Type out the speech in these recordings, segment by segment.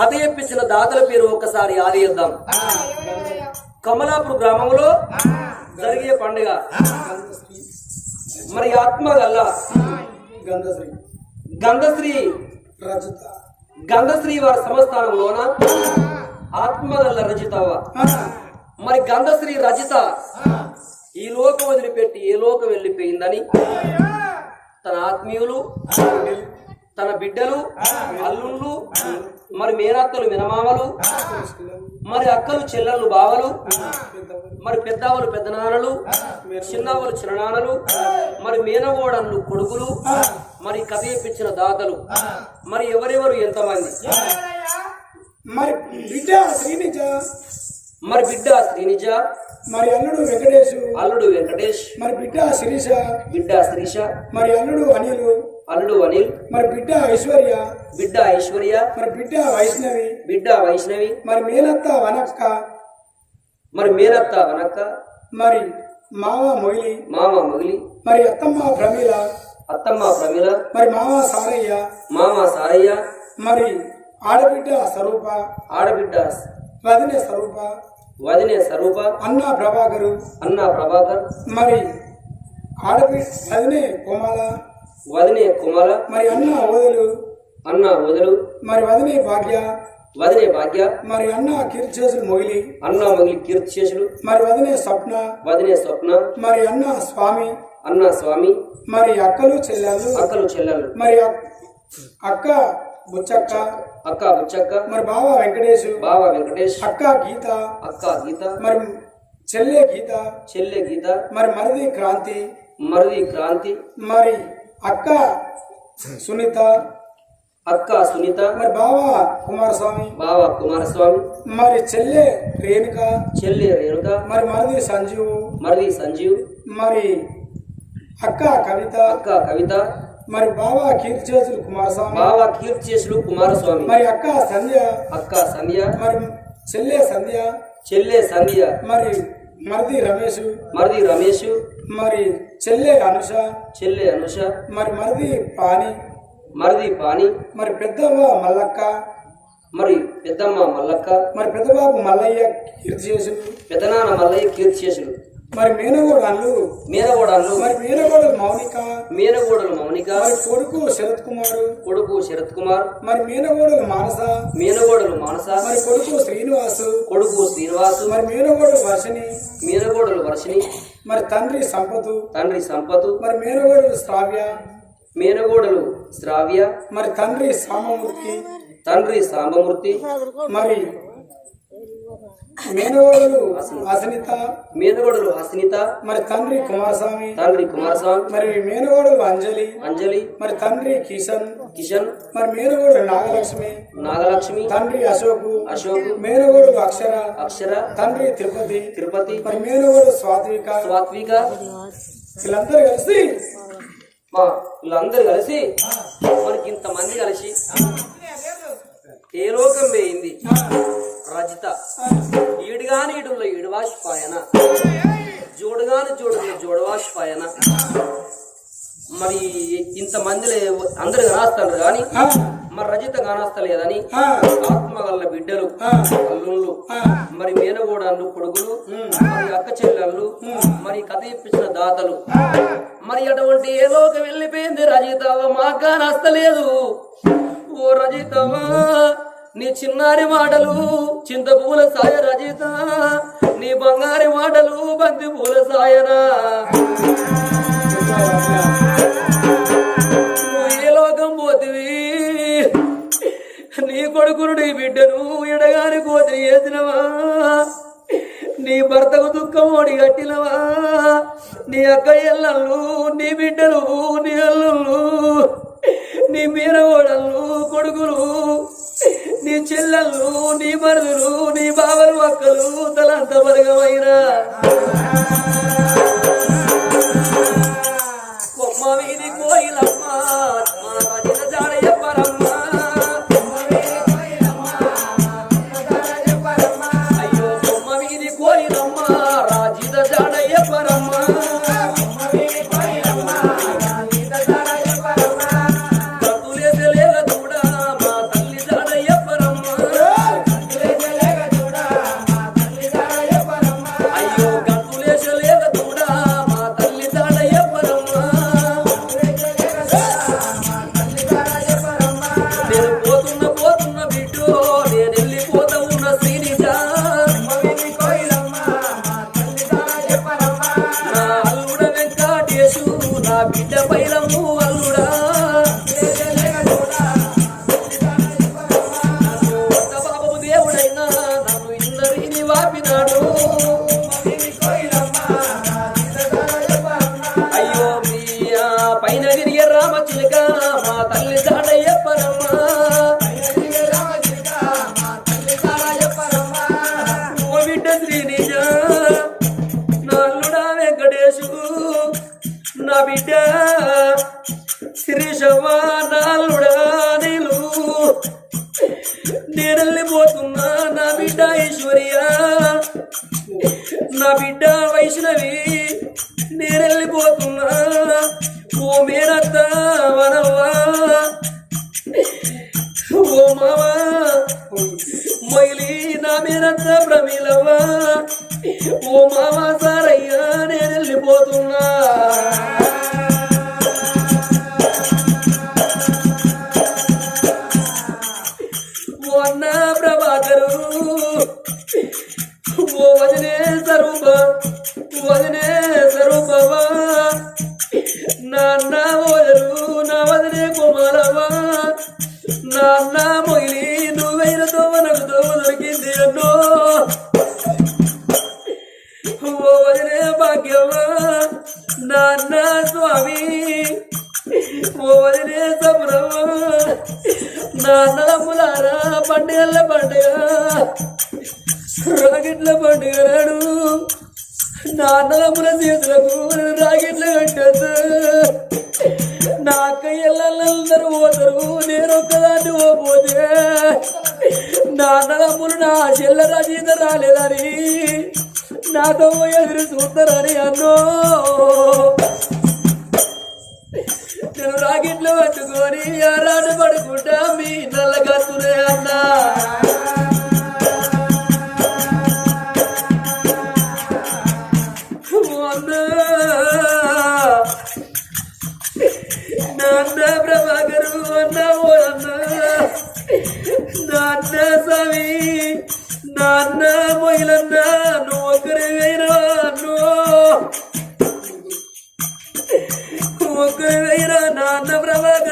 కథ చెప్పించిన దాతల పేరు ఒక్కసారి ఆదేద్దాం కమలాపూర్ గ్రామంలో జరిగే పండుగ. మరి ఆత్మ గల్ల గంధశ్రీ గంధశ్రీ రచిత. గంధశ్రీ వారి సంస్థానంలోన ఆత్మగల్ల రచితవ మరి గంధశ్రీ రచిత ఈ లోకం వదిలిపెట్టి ఏ లోకం వెళ్ళిపోయిందని? తన ఆత్మీయులు తన బిడ్డలు అల్లుళ్ళు మరి మేనత్తలు మినమామలు మరి అక్కలు చెల్లెళ్ళు బావలు? మరి పెద్దవాళ్ళు పెద్దనాన్నలు? చిన్నవాళ్ళు చిన్ననాన్నలు? మరి మేనగోడళ్ళు కొడుకులు? మరి కథ చెప్పించిన దాతలు? మరి ఎవరెవరు ఎంతమంది? మరి బిడ్డ శ్రీనిజ? మరి బిడ్డ శ్రీనిజ? మరి అల్లుడు వెంకటేశు? అల్లుడు వెంకటేష్? మరి బిడ్డ శిరీష? బిడ్డ శ్రీష? మరి అల్లుడు అనిలు? అల్లుడు అనిల్. మరి బిడ్డ ఐశ్వర్య. బిడ్డ ఐశ్వర్య. మరి బిడ్డ వైష్ణవి. బిడ్డ వైష్ణవి. మరి మేనత్త వనక్క. మరి మేనత్త వనక్క. మరి మావ మొయిలి. మామ మొగిలి మరి అత్తమ్మ ప్రమీల. అత్తమ్మ ప్రమిల. మరి మావ సారయ్య. మామ సారయ్య. మరి ఆడబిడ్డ స్వరూప. ఆడబిడ్డ వదిన స్వరూప. వదినే స్వరూప. అన్న ప్రభాకరు. అన్న ప్రభాకర్. మరి ఆడబిడ్డ వదినే కోమాల. వదినే కుమార. మరి అన్న ఓదలు అన్న వదులు. మరి వదినే భాగ్య. వదినే భాగ్య. మరి అన్న కీర్తిచేసులు మొగిలి. అన్న మొగిలి కీర్తి శేషులు మరి వదినే స్వప్న. వదినే స్వప్న. మరి అన్న స్వామి. అన్న స్వామి. మరి అక్కలు చెల్లెలు. అక్కలు చెల్లెలు. మరి అక్- అక్క బుచ్చక్క. అక్క బుచ్చక్క. మరి బావ వెంకటేశు. బావ వెంకటేష్ అక్క గీత. అక్క గీత. మరి చెల్లె గీత. చెల్లె గీత. మరి మరిది క్రాంతి. మరిది క్రాంతి. మరి అక్క సునీత. అక్క సునీత. మరి బావ కుమారస్వామి. బావ కుమారస్వామి. మరి చెల్లె రేణుక. చెల్లి రేణుక. మరి మరిది సంజీవు. మరిది సంజీవ్. మరి అక్క కవిత. అక్క కవిత. మరి బావ కీర్తిచేతులు కుమారస్వామి. బావ కీర్తిశేషులు కుమారస్వామి. మరి అక్క సంధ్య. అక్క సంధ్య. మరి చెల్లె సంధ్య. చెల్లె సంధ్య. మరి మరిది రమేష్. మరిది రమేష్. మరి చెల్లె అనుష. చెల్లె అనుష. మరి మరిది పాని. మరిది పాని. మరి పెద్దవ్వ మల్లక్క. మరి పెద్దమ్మ మల్లక్క. మరి పెద్దబాబు మల్లయ్య కీర్తిచేసులు పెద్దనాన్న మల్లయ్య కీర్తిశేషులు మరి మేనగోడు అల్లు మీనగోడలు. మరి మేనగోడు మౌనిక. మీనగోడలు మౌనిక. మరి కొడుకు శరత్ కుమారు. కొడుకు శరత్ కుమార్. మరి మేనగోడలు మానస. మీనగోడలు మానస. మరి కొడుకు శ్రీనివాసు. కొడుకు శ్రీనివాసు. మరి మేనగోడు వర్షిని మీనగోడలు వర్షిని మరి తండ్రి సంపతు. తండ్రి సంపతు. మరి మేనగోడు శ్రావ్య. మీనగోడలు శ్రావ్య. మరి తండ్రి సామమూర్తి తండ్రి సాంబమూర్తి. మరి మేనగోడలు అసనిత మీనగోడలు హస్నిత మరి తండ్రి కుమారస్వామి. తండ్రి కుమారస్వామి. మరి మేనగోడలు అంజలి. అంజలి. మరి తండ్రి కిషన్. కిషన్. మరి మేనగోడు నాగలక్ష్మి. నాగలక్ష్మి. తండ్రి అశోకు. అశోక్. మేనగోడు అక్షర. అక్షర. తండ్రి తిరుపతి. తిరుపతి. మరి మేనగోడు స్వాత్విక స్వాత్విక వీళ్ళందరూ కలిసి. మా వీళ్ళందరూ కలిసి మనకి ఇంతమంది కలిసి. ఏ లోకం వేయింది? రజిత. ఈడుగాని ఈడుల్లో ఈడువాసిపాయన జోడుగాని జోడుల్లో జోడవాసిపాయన మరి ఇంతమందిలో అందరు కానాస్తారు కానీ మరి రజిత కానాస్తలేదని ఆ, ఆత్మగల్ల బిడ్డలు అల్లుళ్ళు మరి మేనగోడళ్ళు కొడుకులు మరి అక్క చెల్లెళ్ళు మరి కథ ఇప్పించిన దాతలు. మరి అటువంటి ఏ లోకం వెళ్ళిపోయింది రజితవ? మాగా నస్తలేదు ఓ రజితవా నీ చిన్నారి మాటలు చింతపూల సాయ రజిత నీ బంగారి మాటలు బంతి పూల సాయనా ఏ లోకం పోతివి? నీ కొడుకును నీ బిడ్డను ఎడగాని కోతిని వేసినవా? నీ భర్తకు దుఃఖం ఓడి కట్టినవా నీ అక్క ఎల్లళ్ళు నీ బిడ్డలు శవానాలుడా నేను నేనెళ్ళిపోతున్నా నా బిడ్డ ఐశ్వర్య. నా బిడ్డ వైష్ణవి. ప్రభాకరు అన్నదమ్ముల చేతులకు రాగిట్లు కట్టద్దు నా అక్కయ్యలందరూ పోతారు నేను ఒక్కదాన్ని పోతే నా అన్నదమ్ములు నా చెల్ల రచయిత రాలేదని నాతో పోయి ఎదురు చూస్తారని అన్నో. నేను రాగిట్లో పట్టుకొని రాను పడుకుంటా మీ నల్ల కత్తులే అన్నా. నాన్న ప్రభాకరు అన్న అన్న నాన్న స్వామి నాన్న మొయిలన్న నువ్వు ఒక్కరివైనా అన్నో ఒక్కరివైనా నాన్న ప్రభాకర్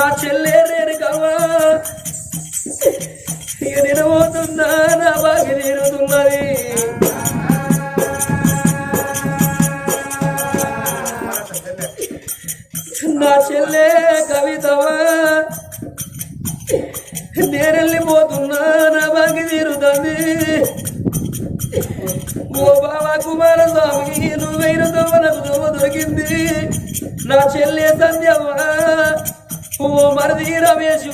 నా చెల్లె రేణుకవ్వ ఇక నేను పోతున్నా నా బాగి తీరుతున్నది నా చెల్లె కవితవా? నేను వెళ్ళిపోతున్నా నా బాగి తీరుతుంది ఓ బాబా కుమారస్వామి నువ్వైన నాకు దోమ దొరికింది. నా చెల్లె సంధ్యవా? ఓ మరది రమేశు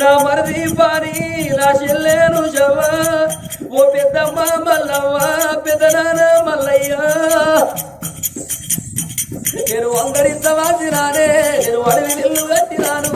నా మరది పాని నా చెల్లెను జవ. ఓ పెద్దమ్మ మల్లవ్వ పెద్ద నాన్న మల్లయ్య. నేను వంగరించవాసినానే నేను అడవి నిల్లు కట్టినాను.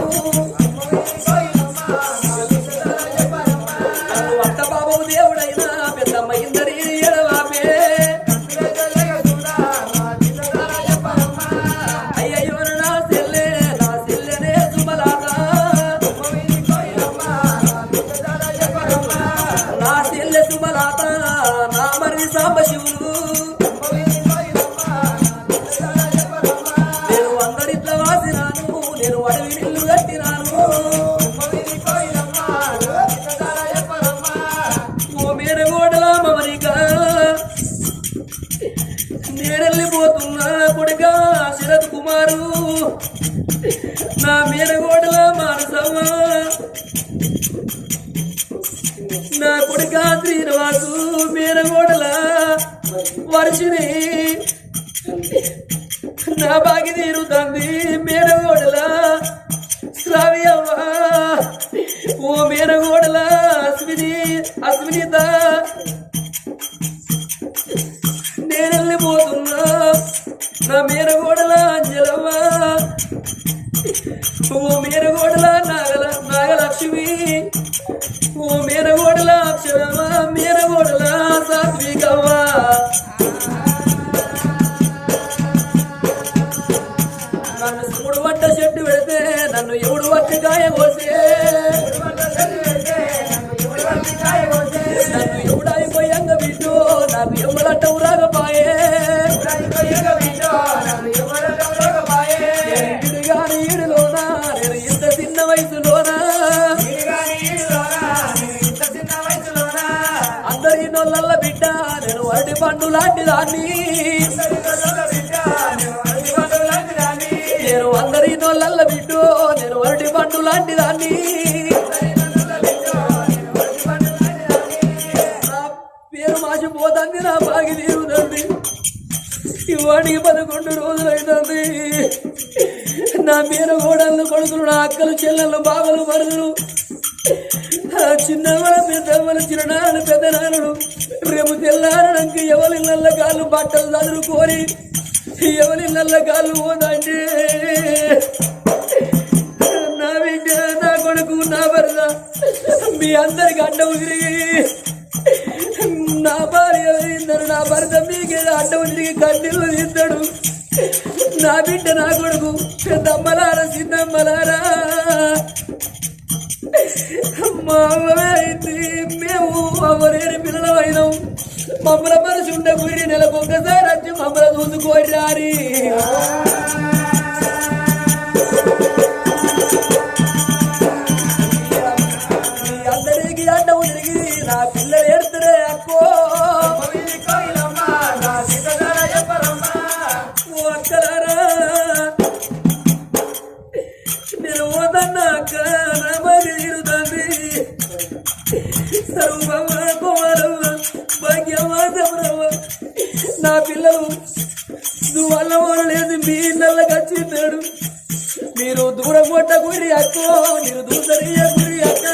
కుమారు నా మేనగోడల మానసవ్వ నా కొడుక శ్రీనివాసు మేనగోడల వర్షిని నా బాగి తీరుతుంది అరటి పండు లాంటి దాన్ని నేను అందరి నోళ్ళల్ల బిడ్డు నేను అరటి పండు లాంటి దాన్ని పేరు మాసిపోతుంది నా బాగి తీరుదండి ఇవాడికి పదకొండు అవుతుంది నా మీద గోడళ్ళు కొడుకులు నా అక్కలు చెల్లెళ్ళు బావలు మరుదులు. చిన్నవాళ్ళ పెద్దవాళ్ళు పెద్ద పెద్దనాళ్ళు రేపు తెల్లారడానికి ఎవరి నల్ల కాళ్ళు బట్టలు చదువుకొని ఎవరి నల్ల కాళ్ళు పోదండి నా బిడ్డ నా కొడుకు నా భర్త మీ అందరికి అడ్డం తిరిగి నా భార్య ఎవరిద్దరు నా భర్త మీకేదో అడ్డం తిరిగి కన్నీళ్ళు తీస్తాడు నా బిడ్డ నా కొడుకు పెద్దమ్మలారా చిన్నమ్మలారా. మా అమ్మ అమ్మ పిల్లల మమ్మల మనసు ఉండే గుడి నెలకు ఒక్కసారి వచ్చి మమ్మల చూసుకోరారి మీరు దూరం కొట్ట గురి అక్కో మీరు దూసరియ గురి అక్క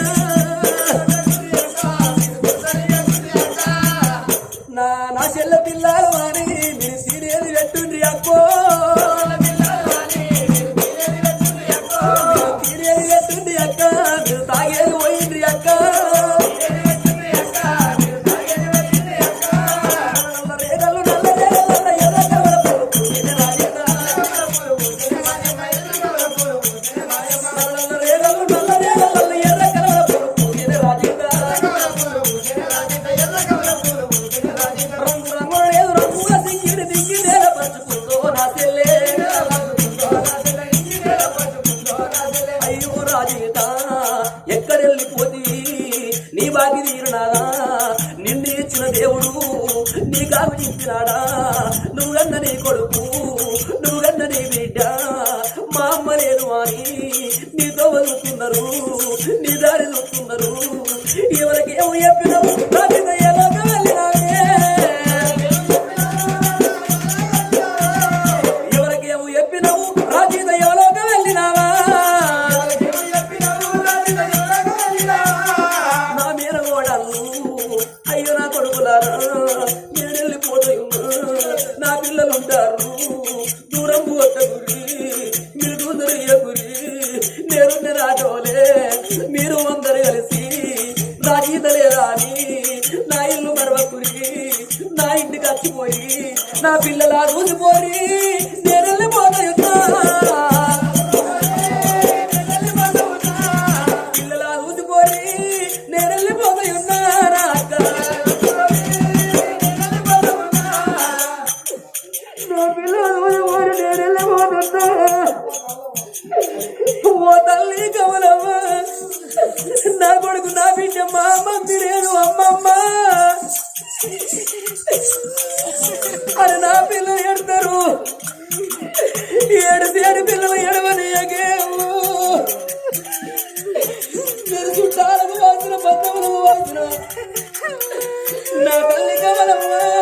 I love you.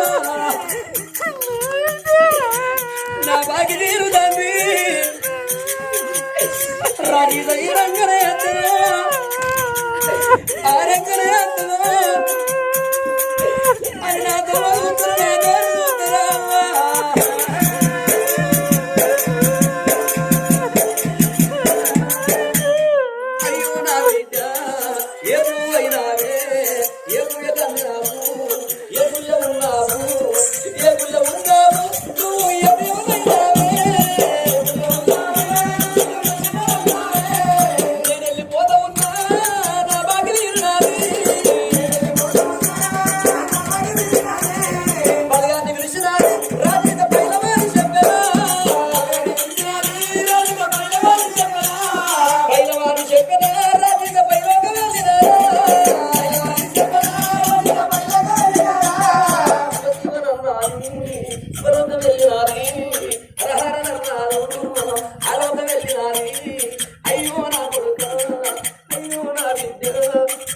బిడ్డ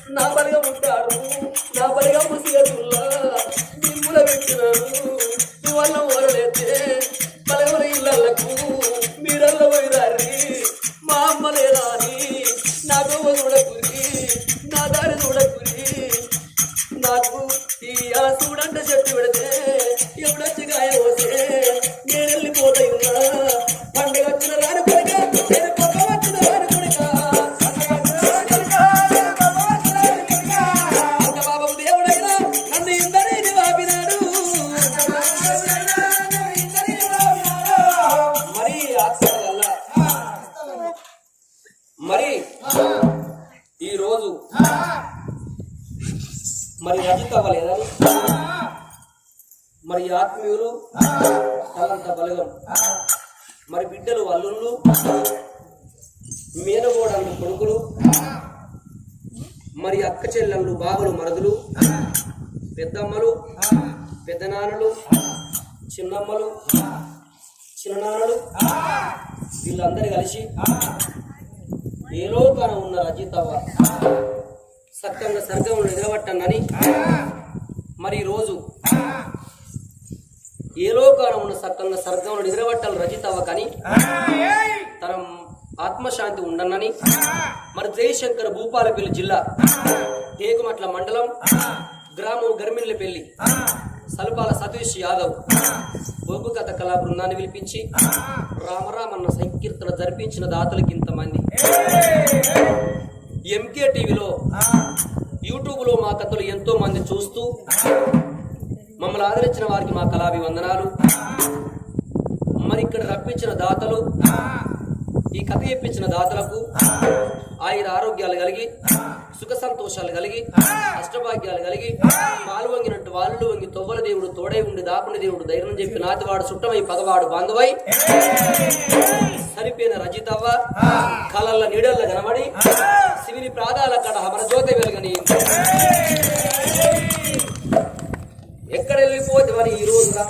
నా బలిగా ఉంటాడు నా బలిగా ముసిగదుల్లా నిమ్ముల పెట్టినాడు. అందరు కలిసి ఏ లోకాన ఉన్న రజితవ్వ సత్యంగా సర్గంలో నిలబట్టనని మరి రోజు ఏ లోకాన ఉన్న సత్యంగా సర్గంలో నిలబట్టాలి రజితవ కానీ తన ఆత్మశాంతి ఉండనని మరి జయశంకర్ భూపాలపల్లి జిల్లా టేకుమట్ల మండలం గ్రామం గర్మిన్లపల్లి సల్పాల సతీష్ యాదవ్ బొగ్గు కథ కళా బృందాన్ని పిలిపించి రామరామన్న సంకీర్తన జరిపించిన దాతలకి ఇంతమంది. ఎంకే టీవీలో యూట్యూబ్లో మా కథలు ఎంతో మంది చూస్తూ మమ్మల్ని ఆదరించిన వారికి మా కళాభివందనాలు. మరి ఇక్కడ రప్పించిన దాతలు ఈ కథ ఇప్పించిన దాతలకు ఆయుర ఆరోగ్యాలు కలిగి సుఖ సంతోషాలు కలిగి అష్టభాగ్యాలు కలిగి పాలు వంగినట్టు వాళ్ళు వంగి తొవ్వల దేవుడు తోడై ఉండి దాపుని దేవుడు ధైర్యం చెప్పి నాతివాడు సుట్టమై పగవాడు బాంధవై. సరిపోయిన రజితవ్వ కలల్ల నీడల్ల కనబడి శివుని ప్రాదాల కడ జ్యోతి వెలుగని. ఎక్కడ వెళ్ళిపోతే మరి ఈ రోజు